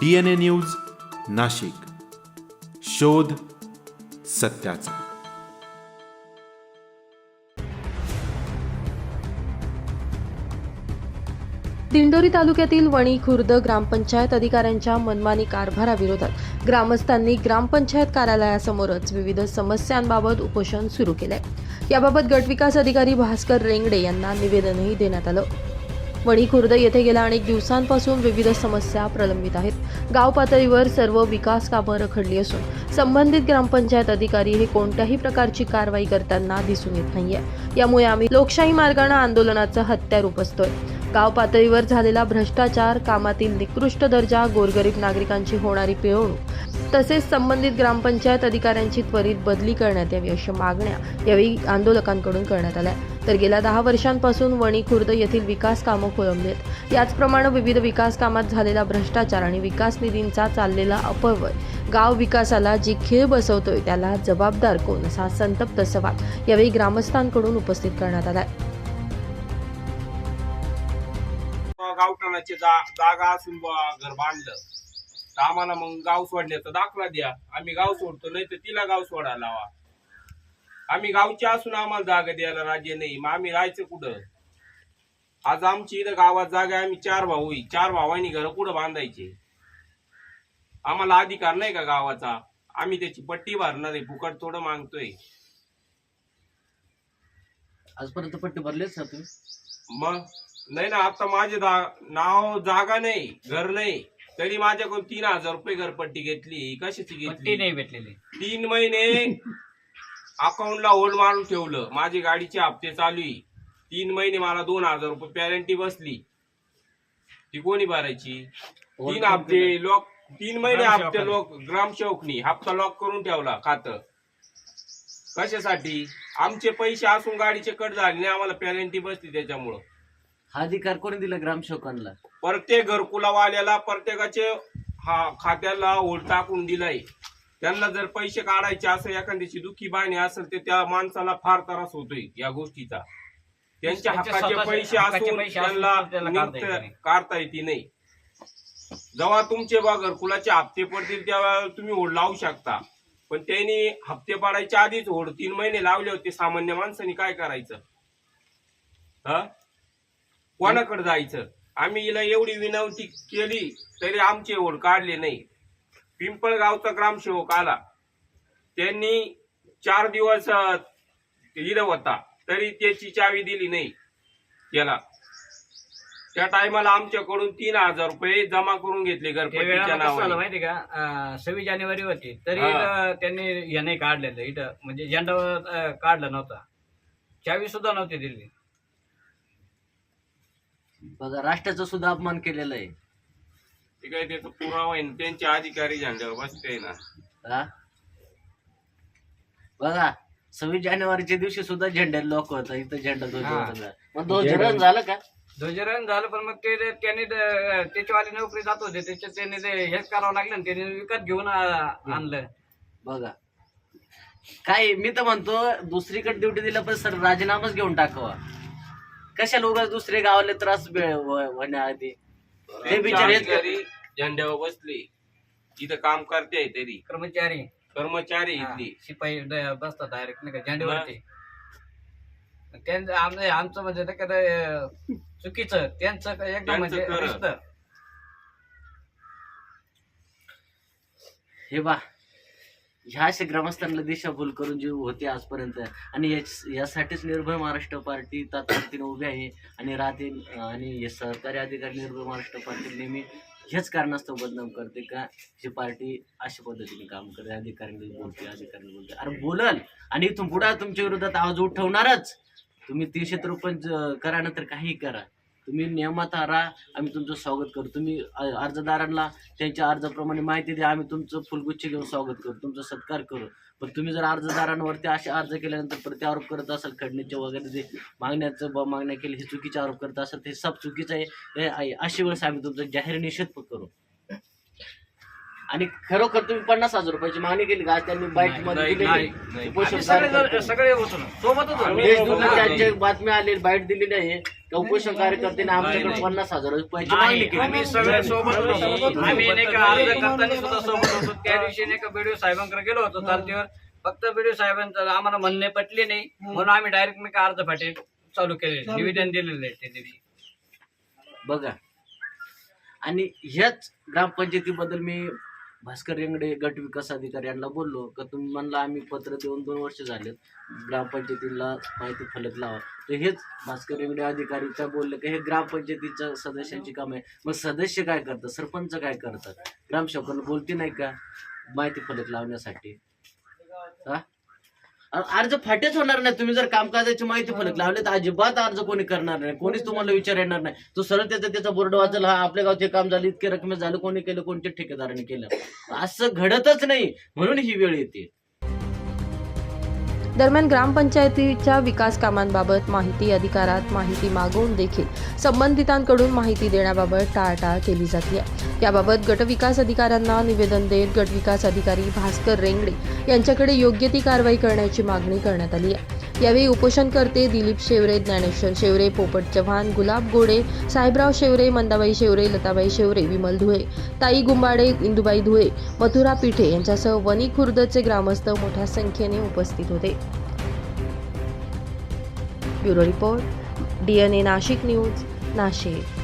D N A news Nashik. शोध सत्याचा. दिंडोरी तालुक्यातील वणी खुर्द ग्रामपंचायत अधिकाऱ्यांच्या मनमानी कारभाराविरोधात ग्रामस्थांनी ग्रामपंचायत कार्यालयासमोरच विविध समस्यांबाबत उपोषण सुरू केलंय. याबाबत गटविकास अधिकारी भास्कर रेंगडे यांना निवेदनही देण्यात आलं. वणी खुर्द येथे गेल्या अनेक दिवसांपासून विविध समस्या प्रलंबित आहेत. गाव पातळीवर सर्व विकास कामं रखडली असून संबंधित ग्रामपंचायत अधिकारी हे कोणत्याही प्रकारची कारवाई करताना दिसून येत नाहीये. यामुळे आम्ही लोकशाही मार्गाने आंदोलनाचं हत्यार उपसतोय. गाव पातळीवर झालेला भ्रष्टाचार कामातील निकृष्ट दर्जा गोरगरीब नागरिकांची होणारी पिळवणूक तसेच संबंधित ग्रामपंचायत अधिकाऱ्यांची त्वरित बदली करण्यात यावी अशा मागण्या यावेळी आंदोलकांकडून करण्यात आल्या. तर गेल्या दहा वर्षांपासून वणी खुर्द येथील विकास कामं खोळंबली याचप्रमाणे विविध विकास कामात झालेला भ्रष्टाचार आणि विकास निधींचा चाललेला अपव्यय. गाव विकासाला जी खीळ बसवतोय त्याला जबाबदार कोण असा संतप्त सवाल यावेळी ग्रामस्थांकडून उपस्थित करण्यात आलाय. गावठाणाची जा जागा असून घर बांधलं. तर आम्हाला मग गाव सोडण्याचा दाखला द्या. आम्ही गाव सोडतो नाही तर तिला गाव सोडायला लावा. आम्ही गावचे असून आम्हाला जागा द्यायला राज्य नाही. मग आम्ही राहायचं कुठं? आज आमची इथं गावात जागा आहे, आम्ही चार भाऊ आहे. चार भावांनी घर कुठं बांधायचे? आम्हाला अधिकार नाही का गावाचा? आम्ही त्याची पट्टी भरणार आहे फुकट थोडं मागतोय. आजपर्यंत पट्टी भरलेच ना तुम्ही? मग? नाही ना आता माझे दा- नाव जागा नाही घर नाही. तरी माझ्याकडून तीन हजार रुपये घरपट्टी घेतली. कशाची पट्टी घेतली? नाही भेटलेली. तीन महिने अकाउंटला होल्ड मारून ठेवलं. माझी गाडीचे हप्ते चालू आहे. तीन महिने मला दोन हजार रुपये पॅरेंटी बसली. ती कोणी भरायची? तीन हप्ते लॉक तीन महिने हप्ते लोक ग्रामसेवकनी हप्ता लॉक करून ठेवला खातं. कशासाठी? आमचे पैसे असून गाडीचे कट झाले नाही. आम्हाला पॅरेंटी बसली त्याच्यामुळं. हा अधिकार कोणी दिला ग्रामसेवकांना? प्रत्येक घरकुलावाल्याला प्रत्येकाचे हा खात्याला होल टाकून दिलाय त्यांना जर पैसे काढायचे असेल एखाद्याची दुःखी बाणी असेल तर त्या माणसाला फार त्रास होतोय या गोष्टीचा. त्यांच्या त्यांचे हक्काचे पैसे असून त्यांना काढता येत नाही. जेव्हा तुमचे बा घरकुलाचे हप्ते पडतील तेव्हा तुम्ही होड लावू शकता. पण त्यांनी हप्ते पाडायच्या आधीच होड तीन महिने लावले होते. सामान्य माणसाने काय करायचं? हा? कोणाकडे जायचं? आम्ही हिला एवढी विनंती केली तरी आमचे ओढ काढले नाही. पिंपळगावचा ग्रामसेवक आला. त्यांनी चार दिवस इथं होता. तरी त्याची चावी दिली नाही. त्याला त्या टायमाला आमच्याकडून तीन हजार रुपये जमा करून घेतले झालं नावाने. माहिती का? सव्वीस जानेवारी होती. तरी हा. त्यांनी हे नाही काढलेलं. इथं म्हणजे झेंडा काढला नव्हता. चावी सुद्धा नव्हती दिली. बघा राष्ट्राचा सुद्धा अपमान केलेला आहे. ते काय त्याचा पुरावा आहे ना, त्यांचे अधिकारी झेंड्यावर बसते ना. हा? बघा सव्वीस जानेवारीच्या दिवशी सुद्धा झेंड्या लॉक होता इथं झेंडा झालं. मग ध्वजारोहण झालं का? ध्वजारोहण झालं पण मग ते ते- त्यांनी ते- त्याच्यावाली नोकरी जात होते त्याच्यात त्यांनी ते हेच करावं लागलं ना त्यांनी विकत घेऊन आणलं. बघा. काय मी तर म्हणतो दुसरीकडे ड्युटी दिला पण सर राजीनामाच घेऊन टाकावा. कशाला उगाच दुसरे गावाला त्रास होण्याआधी? ते बिचारे अधिकारी झेंड्यावर बसले. इथं काम करते तरी. कर्मचारी. कर्मचारी हा, इथली. शिपाई ड- बसतात डायरेक्ट नाही का झेंड्यावरती. त्यांचं आमचं आमचं म्हणजे नाही का ते, अं, चुकीचं. त्यांचं एकदम त्यांचं म्हणजे खरं. हे बा ह्या अशा ग्रामस्थांना दिशाभूल करून जे होते आजपर्यंत आणि याच- यासाठीच निर्भय महाराष्ट्र पार्टी तात्पुरतीने उभी आहे आणि राहते आणि हे सहकारी अधिकारी निर्भय महाराष्ट्र पार्टी नेहमी हेच कारणास्तव बदनाम करते का? ही पार्टी अशा पद्धतीने काम करते अधिकाऱ्यांनी बोलते अधिकाऱ्यांनी बोलते. अरे बोलल आणि इथून पुढे तुमच्या विरोधात आवाज उठवणारच. तुम्ही तीनशे रुपये करा नंतर काही करा. तुम्ही नियमात राहा आम्ही तुमचं स्वागत करू तुम्ही अर्जदारांना त्यांच्या अर्जाप्रमाणे माहिती द्या आम्ही तुमचं फुलगुच्छ घेऊन स्वागत करू तुमचा सत्कार करू पण तुम्ही जर अर्जदारांवरती असे अर्ज केल्यानंतर प्रत्यारोप करत असाल खडणीचे वगैरे जे मागण्याचं ब मागण्या केली हे चुकीचे आरोप करत असाल ते सब चुकीचं आहे हे. अशी वेळेस आम्ही तुमचा जाहीर निषेध करू आणि खरोखर तुम्ही पन्नास हजार रुपयाची मागणी केली का त्यांनी बाईटमध्ये नाही, नाही. नाही. सोबतच बातमी आली बाईट दिलेली आहे त्या उपोषण कार्यकर्त्याने आमच्याकडे पन्नास हजार रुपयाची मागणी केली. आम्ही सगळे सोबत होतो. आम्ही नाही का अर्ज करताना सुद्धा सोबत होतो. त्या दिवशी नाही का बीडीओ साहेबांकडे गेलो होतो चालतीवर. फक्त बीडीओ साहेबांचं आम्हाला म्हणणे पटले नाही. म्हणून आम्ही डायरेक्ट नाही का अर्ज फाटे चालू केले. निवेदन दिलेलं आहे त्या दिवशी. बघा. आणि ह्याच ग्रामपंचायतीबद्दल मी भास्कर रेंगडे गट विकास अधिकारी यांना बोललो का तुम्ही म्हणला आम्ही पत्र देऊन दोन वर्ष झालेत ग्रामपंचायतीला माहिती फलक लावा. तर हेच भास्कर रेंगडे अधिकारी त्या बोलले की हे ग्रामपंचायतीच्या सदस्यांची काम आहे. मग सदस्य काय करतात? सरपंच काय करतात? ग्रामसेवकांना बोलते नाही का? माहिती फलक लावण्यासाठी. हा? अर्ज फाटेच होणार नाही. तुम्ही जर कामकाजाची माहिती फलक लावले तर अजिबात अर्ज कोणी करणार नाही. कोणीच तुम्हाला विचार येणार नाही. तो सरळ त्याचा त्याचा बोर्ड वाचल हा आपल्या गावचे काम झाले इतके रकमे झालं कोणी केलं कोणत्या ठेकेदाराने केलं. असं घडतच नाही. म्हणून ही वेळ येते. दरम्यान ग्रामपंचायतीच्या विकास कामांबाबत माहिती अधिकारात माहिती मागवून देखील संबंधितांकडून माहिती देण्याबाबत टाळाटाळ केली जाते याबाबत गटविकास अधिकाऱ्यांना निवेदन देत गटविकास अधिकारी भास्कर रेंगडे यांच्याकडे योग्य ती कारवाई करण्याची मागणी करण्यात आली आहे. यावेळी उपोषणकर्ते दिलीप शेवरे ज्ञानेश्वर शेवरे पोपट चव्हाण गुलाब गोडे साहेबराव शेवरे मंदाबाई शेवरे लताबाई शेवरे विमल धुळे ताई गुंबाडे इंदुबाई धुळे मथुरा पिठे यांच्यासह वणी खुर्दचे ग्रामस्थ मोठ्या संख्येने उपस्थित होते. Bureau report DNA Nashik news Nashik.